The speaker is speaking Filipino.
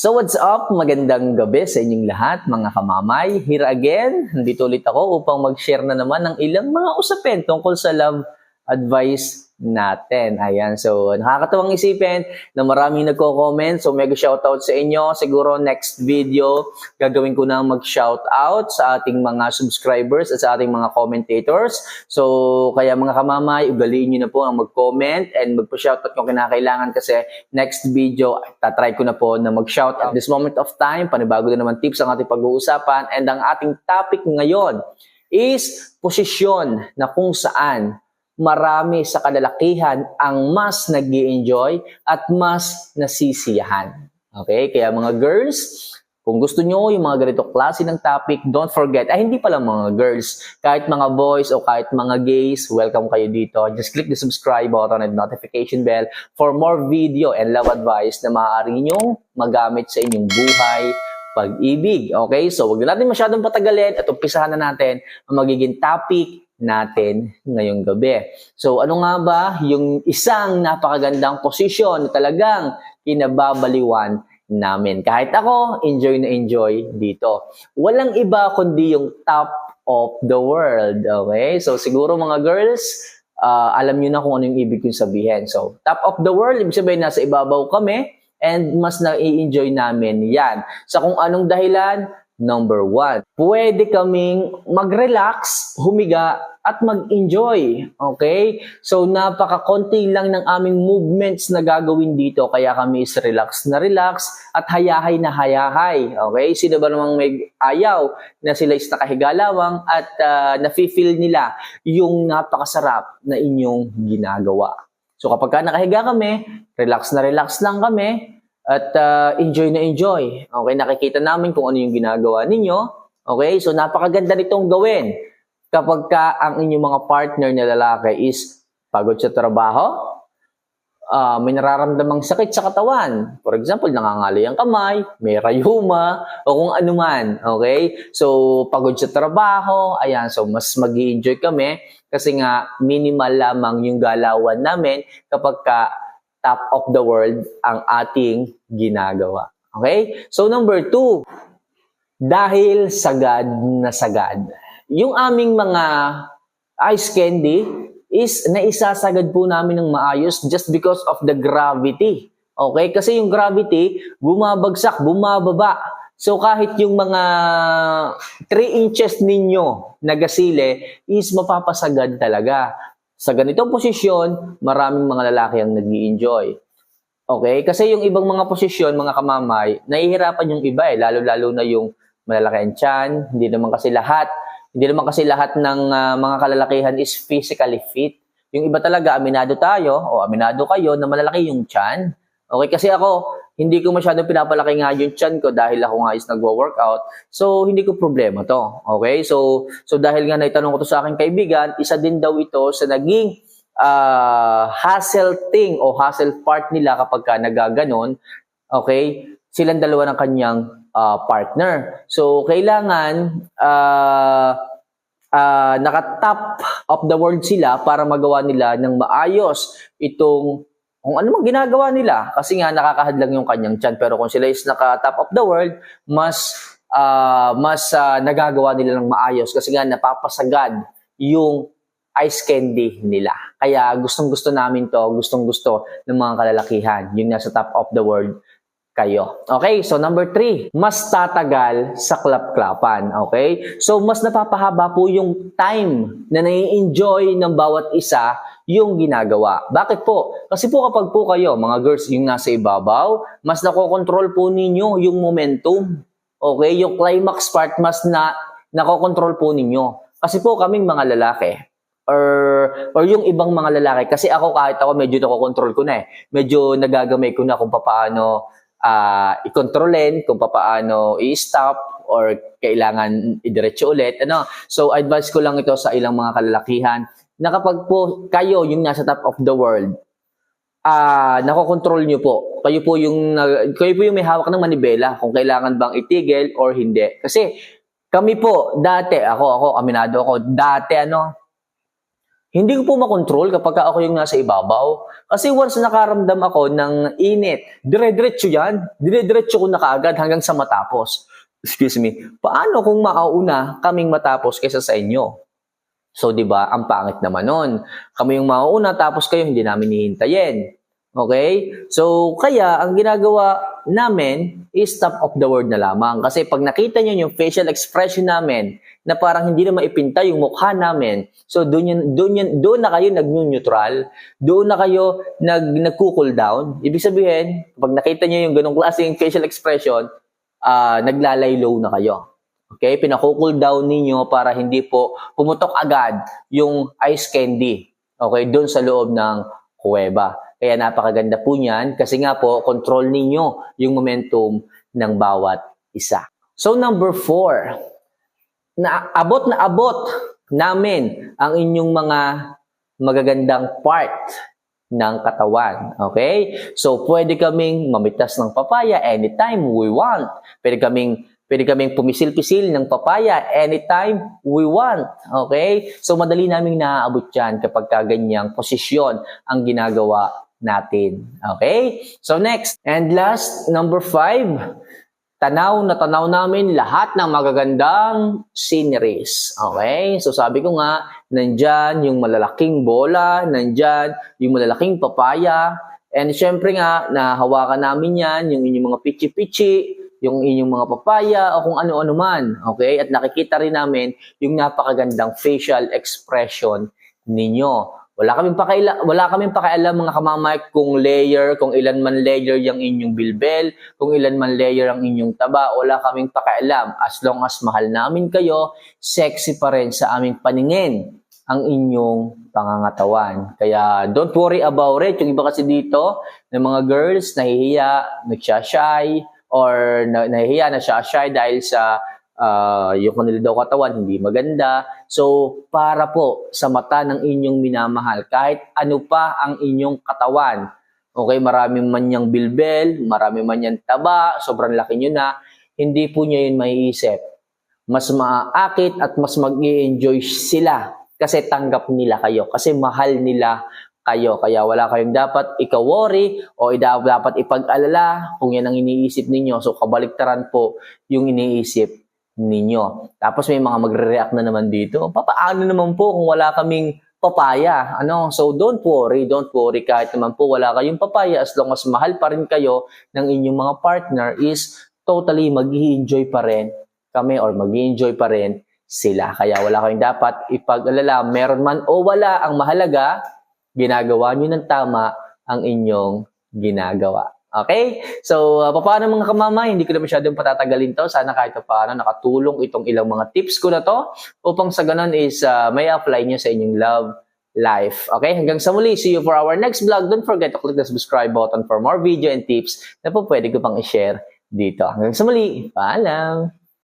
So what's up? Magandang gabi sa inyong lahat, mga kamamay. Here again, nandito ulit ako upang mag-share na naman ng ilang mga usapin tungkol sa love advice natin. Ayan, so nakakatawang isipin na maraming nagko-comment. So mega shoutout sa inyo. Siguro next video, gagawin ko na mag-shoutout sa ating mga subscribers at sa ating mga commentators. So kaya mga kamamay, ugaliin nyo na po ang mag-comment and magpa-shoutout kung kinakailangan kasi next video, tatry ko na po na mag-shout at this moment of time. Panibago na naman tips ang ating pag-uusapan and ang ating topic ngayon is posisyon na kung saan marami sa kalalakihan ang mas nag enjoy at mas nasisiyahan. Okay? Kaya mga girls, kung gusto nyo yung mga ganito klase ng topic, don't forget, ay hindi pala mga girls, kahit mga boys o kahit mga gays, welcome kayo dito. Just click the subscribe button and notification bell for more video and love advice na maaari nyong magamit sa inyong buhay pag-ibig. Okay? So, wag na natin masyadong patagalin at umpisahan na natin ang magiging topic natin ngayong gabi. So, ano nga ba yung isang napakagandang posisyon na talagang kinababaliwan namin. Kahit ako, enjoy na enjoy dito. Walang iba kundi yung top of the world. Okay? So, siguro mga girls, ah, alam nyo na kung ano yung ibig kong sabihin. So, top of the world, ibig sabihin nasa ibabaw kami and mas na-enjoy namin yan. Sa kung anong dahilan, number one, pwede kaming mag-relax, humiga, at mag-enjoy. Okay? So, napaka-konti lang ng aming movements na gagawin dito. Kaya kami is relax na relax at hayahay na hayahay. Okay? Sino ba namang may ayaw na sila is nakahiga lawang at uh, nafe-feel nila yung napakasarap na inyong ginagawa. So, kapag ka nakahiga kami, relax na relax lang kami at uh, enjoy na enjoy. Okay? Nakikita namin kung ano yung ginagawa ninyo. Okay? So, napakaganda nitong gawin kapag ka ang inyong mga partner na lalaki is pagod sa trabaho, ah, may nararamdamang sakit sa katawan. For example, nangangalay ang kamay, may rayuma, o kung ano man. Okay? So, pagod sa trabaho, ayan, so mas mag enjoy kami kasi nga minimal lamang yung galawan namin kapag ka top of the world ang ating ginagawa. Okay? So, number two, dahil sagad na sagad yung aming mga ice candy is naisasagad po namin ng maayos just because of the gravity. Okay? Kasi yung gravity, bumabagsak, bumababa. So kahit yung mga 3 inches ninyo na gasile is mapapasagad talaga. Sa ganitong posisyon, maraming mga lalaki ang nag enjoy Okay? Kasi yung ibang mga posisyon, mga kamamay, nahihirapan yung iba eh. Lalo-lalo na yung malalaki ang tiyan. Hindi naman kasi lahat hindi naman kasi lahat ng uh, mga kalalakihan is physically fit. Yung iba talaga, aminado tayo, o aminado kayo na malalaki yung chan. Okay, kasi ako, hindi ko masyadong pinapalaki nga yung chan ko dahil ako nga is nagwo-workout. So, hindi ko problema to. Okay? So, so dahil nga naitanong ko to sa aking kaibigan, isa din daw ito sa naging uh, hassle thing o hassle part nila kapag ka nagaganon. Okay? Silang dalawa ng kanyang uh, partner. So, kailangan uh, uh, naka-top of the world sila para magawa nila ng maayos itong kung ano mang ginagawa nila. Kasi nga nakakahadlang yung kanyang chan. Pero kung sila is naka-top of the world, mas uh, mas uh, nagagawa nila ng maayos kasi nga napapasagad yung ice candy nila. Kaya gustong-gusto namin to, gustong-gusto ng mga kalalakihan, yung nasa top of the world kayo. Okay, so number three, mas tatagal sa klap-klapan. Okay, so mas napapahaba po yung time na nai-enjoy ng bawat isa yung ginagawa. Bakit po? Kasi po kapag po kayo, mga girls, yung nasa ibabaw, mas nakokontrol po ninyo yung momentum. Okay, yung climax part mas na nakokontrol po ninyo. Kasi po kaming mga lalaki, or or yung ibang mga lalaki kasi ako kahit ako medyo nakokontrol ko na eh medyo nagagamay ko na kung paano uh, i-controlin kung paano i-stop or kailangan idiretso ulit. Ano? So, advice ko lang ito sa ilang mga kalalakihan na kapag po kayo yung nasa top of the world, ah uh, nakokontrol nyo po. Kayo po yung kayo po yung may hawak ng manibela kung kailangan bang itigil or hindi. Kasi kami po dati ako ako aminado ako dati ano Hindi ko po makontrol kapag ka ako yung nasa ibabaw. Kasi once nakaramdam ako ng init, dire-diretso yan. Dire-diretso ko na kaagad hanggang sa matapos. Excuse me. Paano kung mauuna kaming matapos kaysa sa inyo? So, di ba, ang pangit naman nun. Kami yung mauuna, tapos kayo hindi namin hihintayin. Okay? So, kaya, ang ginagawa namin is top of the word na lamang. Kasi pag nakita nyo yung facial expression namin, na parang hindi na maipinta yung mukha namin, so doon, yun, doon, yun, doon na kayo nag-neutral, doon na kayo nag, nag-cool down. Ibig sabihin, pag nakita nyo yung ganong klaseng facial expression, ah naglalay low na kayo. Okay? Pinako-cool down ninyo para hindi po pumutok agad yung ice candy. Okay? Doon sa loob ng kuweba. Kaya napakaganda po niyan kasi nga po, control ninyo yung momentum ng bawat isa. So number four, na abot na abot namin ang inyong mga magagandang part ng katawan. Okay? So, pwede kaming mamitas ng papaya anytime we want. Pwede kaming Pwede kaming pumisil-pisil ng papaya anytime we want. Okay? So, madali naming naaabot yan kapag ka ganyang posisyon ang ginagawa natin. Okay? So, next. And last, number five. Tanaw na tanaw namin lahat ng magagandang sceneries. Okay? So, sabi ko nga, nandyan yung malalaking bola, nandyan yung malalaking papaya, and syempre nga, nahawakan namin yan, yung inyong mga pichi-pichi, yung inyong mga papaya o kung ano-ano man. Okay? At nakikita rin namin yung napakagandang facial expression ninyo. Wala kaming pakialam, wala kaming pakialam mga kamamay kung layer, kung ilan man layer yung inyong bilbel, kung ilan man layer ang inyong taba, wala kaming pakialam. As long as mahal namin kayo, sexy pa rin sa aming paningin ang inyong pangangatawan. Kaya don't worry about it. Yung iba kasi dito, ng mga girls, nahihiya, nagsashy, or na, nahihiya na siya shy dahil sa uh, yung kanila daw katawan hindi maganda. So, para po sa mata ng inyong minamahal, kahit ano pa ang inyong katawan, okay, marami man niyang bilbel, marami man niyang taba, sobrang laki niyo na, hindi po niya yun maiisip. Mas maaakit at mas mag enjoy sila kasi tanggap nila kayo, kasi mahal nila kayo. Kaya wala kayong dapat ika-worry o dapat ipag-alala kung yan ang iniisip ninyo. So, kabaliktaran po yung iniisip ninyo. Tapos may mga magre-react na naman dito. Papaano naman po kung wala kaming papaya? Ano? So, don't worry, don't worry. Kahit naman po wala kayong papaya, as long as mahal pa rin kayo ng inyong mga partner is totally mag enjoy pa rin kami or mag enjoy pa rin sila. Kaya wala kayong dapat ipag-alala. Meron man o wala, ang mahalaga, ginagawa nyo ng tama ang inyong ginagawa. Okay? So, uh, paano mga kamama, hindi ko na masyadong patatagalin to. Sana kahit pa paano nakatulong itong ilang mga tips ko na to upang sa ganun is uh, may apply nyo sa inyong love life. Okay? Hanggang sa muli, see you for our next vlog. Don't forget to click the subscribe button for more video and tips na po pwede ko pang i-share dito. Hanggang sa muli, paalam!